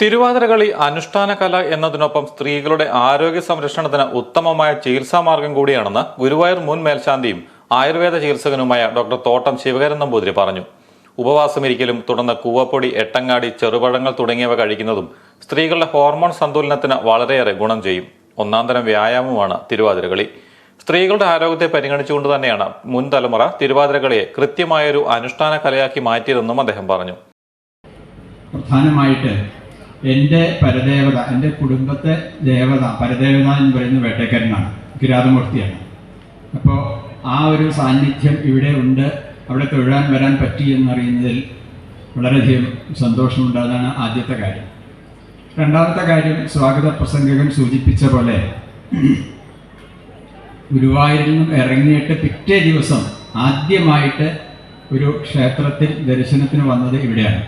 തിരുവാതിരകളി അനുഷ്ഠാന കല എന്നതിനൊപ്പം സ്ത്രീകളുടെ ആരോഗ്യ സംരക്ഷണത്തിന് ഉത്തമമായ ചികിത്സാ മാർഗം കൂടിയാണെന്ന് ഗുരുവായൂർ മുൻ മേൽശാന്തിയും ആയുർവേദ ചികിത്സകനുമായ ഡോക്ടർ തോട്ടം ശിവകരൻ നമ്പൂതിരി പറഞ്ഞു. ഉപവാസമിരിക്കലും തുടർന്ന് കൂവപ്പൊടി എട്ടങ്ങാടി ചെറുപഴങ്ങൾ തുടങ്ങിയവ കഴിക്കുന്നതും സ്ത്രീകളുടെ ഹോർമോൺ സന്തുലനത്തിന് വളരെയേറെ ഗുണം ചെയ്യും. ഒന്നാം തരം വ്യായാമമാണ് തിരുവാതിരകളി സ്ത്രീകളുടെ ആരോഗ്യത്തെ പരിഗണിച്ചുകൊണ്ട് തന്നെയാണ് മുൻ തലമുറ തിരുവാതിരകളിയെ കൃത്യമായൊരു അനുഷ്ഠാന കലയാക്കി മാറ്റിയതെന്നും അദ്ദേഹം പറഞ്ഞു. പ്രധാനമായിട്ട് എന്റെ പരദേവത എന്റെ കുടുംബത്തെ ദേവത പരദേവത എന്ന് പറയുന്ന വേട്ടക്കാരനാണ് കിരാതമൂർത്തിയാണ്. അപ്പോൾ ആ ഒരു സാന്നിധ്യം ഇവിടെ ഉണ്ട്. അവിടെ തൊഴാൻ വരാൻ പറ്റി എന്നറിയുന്നതിൽ വളരെയധികം സന്തോഷമുണ്ട്. അതാണ് ആദ്യത്തെ കാര്യം. രണ്ടാമത്തെ കാര്യം സ്വാഗത പ്രസംഗകൻ സൂചിപ്പിച്ച പോലെ ഗുരുവായൂരിൽ നിന്നും ഇറങ്ങിയിട്ട് പിറ്റേ ദിവസം ആദ്യമായിട്ട് ഒരു ക്ഷേത്രത്തിൽ ദർശനത്തിന് വന്നത് ഇവിടെയാണ്.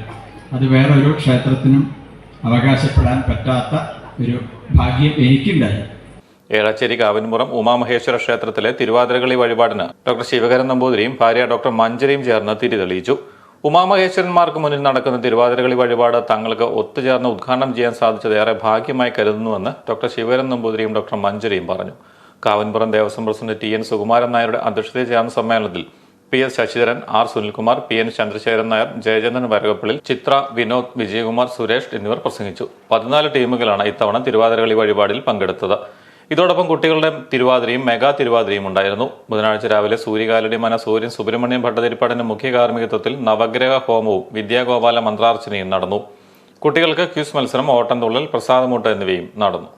അത് വേറൊരു ക്ഷേത്രത്തിനും അവകാശപ്പെടാൻ പറ്റാത്ത ഒരു ഭാഗ്യം എനിക്കുണ്ടായി. ഏളച്ചേരി കാവിൻപുറം ഉമാമഹേശ്വര ക്ഷേത്രത്തിലെ തിരുവാതിരകളി വഴിപാടിന് ഡോക്ടർ ശിവകരൻ നമ്പൂതിരിയും ഭാര്യ ഡോക്ടർ മഞ്ജരിയും ചേർന്ന് തിരി തെളിയിച്ചു ഉമാമഹേശ്വരന്മാർക്ക് മുന്നിൽ നടക്കുന്ന തിരുവാതിരകളി വഴിപാട് തങ്ങൾക്ക് ഒത്തുചേർന്ന് ഉദ്ഘാടനം ചെയ്യാൻ സാധിച്ചത് ഏറെ ഭാഗ്യമായി കരുതുന്നുവെന്ന് ഡോക്ടർ ശിവകരൻ നമ്പൂതിരിയും ഡോക്ടർ മഞ്ജരിയും പറഞ്ഞു. Kavanpuram Devaswom president T N Sukumaran നായരുടെ അധ്യക്ഷതയിൽ ചേർന്ന സമ്മേളനത്തിൽ P S Sasidharan R Sunilkumar P N Chandrasekharan Nair Jayachandran വരകപ്പിളിൽ ചിത്ര വിനോദ് വിജയകുമാർ സുരേഷ് എന്നിവർ പ്രസംഗിച്ചു. പതിനാല് ടീമുകളാണ് ഇത്തവണ തിരുവാതിരകളി വഴിപാടിൽ പങ്കെടുത്തത്. ഇതോടൊപ്പം കുട്ടികളുടെ തിരുവാതിരയും മെഗാ തിരുവാതിരയും ഉണ്ടായിരുന്നു. ബുധനാഴ്ച രാവിലെ സൂര്യകാലടി മന സൂര്യൻ സുബ്രഹ്മണ്യം ഭട്ടതിരിപ്പാടിന്റെ മുഖ്യ കാർമ്മികത്വത്തിൽ നവഗ്രഹ ഹോമവും വിദ്യാഗോപാല മന്ത്രാർച്ചനയും നടന്നു. കുട്ടികൾക്ക് ക്യൂസ് മത്സരം ഓട്ടംതുള്ളൽ പ്രസാദമൂട്ട് എന്നിവയും നടന്നു.